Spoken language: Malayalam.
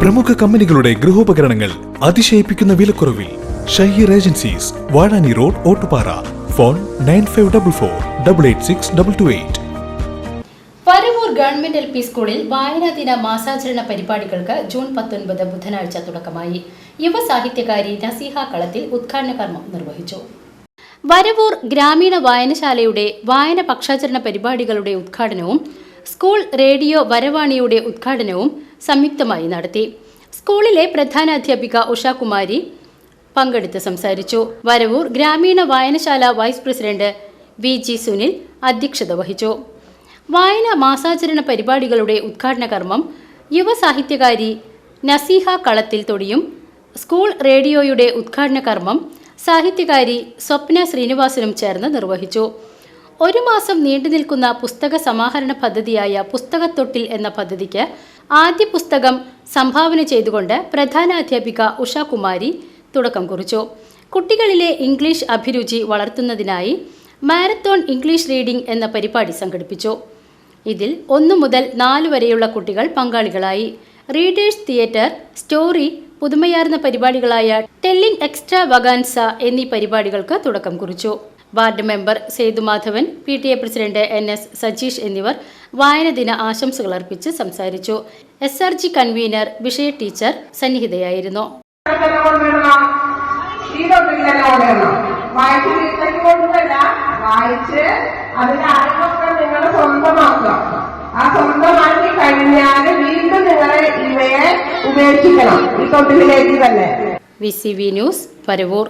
പ്രമുഖ കമ്പനികളുടെ ഗൃഹോപകരണങ്ങൾ അതിശയിപ്പിക്കുന്ന വിലക്കുറവിൽ Shaheer agencies Vazhani road Ottupara. Phone nine five double four double eight six double two eight. Paravur government L P സ്കൂളിൽ വായനാ ദിന മാസാചരണ പരിപാടികൾക്ക് ജൂൺ പത്തൊൻപത് ബുധനാഴ്ച തുടക്കമായി. യുവസാഹിത്യകാരി നസീഹ കളത്തിൽ ഉദ്ഘാടന കർമ്മം നിർവഹിച്ചു. വരവൂർ ഗ്രാമീണ വായനശാലയുടെ വായന പക്ഷാചരണ പരിപാടികളുടെ ഉദ്ഘാടനവും സ്കൂൾ റേഡിയോ വരവാണിയുടെ ഉദ്ഘാടനവും സംയുക്തമായി നടത്തി. സ്കൂളിലെ പ്രധാനാധ്യാപിക ഉഷാകുമാരി പങ്കെടുത്ത് സംസാരിച്ചു. വരവൂർ ഗ്രാമീണ വായനശാല vice president V G Sunil അധ്യക്ഷത വഹിച്ചു. വായന മാസാചരണ പരിപാടികളുടെ ഉദ്ഘാടന കർമ്മം യുവ സാഹിത്യകാരി നസീഹ കളത്തിൽ തൊടിയും സ്കൂൾ റേഡിയോയുടെ ഉദ്ഘാടന കർമ്മം സാഹിത്യകാരി സ്വപ്ന ശ്രീനിവാസനും ചേർന്ന് നിർവഹിച്ചു. ഒരു മാസം നീണ്ടു നിൽക്കുന്ന പുസ്തക സമാഹരണ പദ്ധതിയായ പുസ്തകത്തൊട്ടിൽ എന്ന പദ്ധതിക്ക് ആദ്യ പുസ്തകം സംഭാവന ചെയ്തുകൊണ്ട് പ്രധാന അധ്യാപിക ഉഷാകുമാരി തുടക്കം കുറിച്ചു. കുട്ടികളിലെ ഇംഗ്ലീഷ് അഭിരുചി വളർത്തുന്നതിനായി മാരത്തോൺ ഇംഗ്ലീഷ് റീഡിംഗ് എന്ന പരിപാടി സംഘടിപ്പിച്ചു. ഇതിൽ ഒന്നു മുതൽ നാല് വരെയുള്ള കുട്ടികൾ പങ്കാളികളായി. റീഡേഴ്സ് തിയേറ്റർ സ്റ്റോറി പുതുമയാർന്ന പരിപാടികളായ ടെല്ലിംഗ് എക്സ്ട്രാ വഗാൻസ എന്നീ പരിപാടികൾക്ക് തുടക്കം കുറിച്ചു. Ward member Sethumadhavan P T A president N S Sajeesh എന്നിവർ വായന ദിന ആശംസകൾ അർപ്പിച്ച് സംസാരിച്ചു. എസ് ആർ ജി കൺവീനർ വിഷയ ടീച്ചർ സന്നിഹിതയായിരുന്നു. ആ സ്വന്തമാക്കി കഴിഞ്ഞാൽ വീണ്ടും ഇവയെ ഉപേക്ഷിക്കണം. ഈ തൊട്ടിലേക്ക് തന്നെ. V C V news Paravur.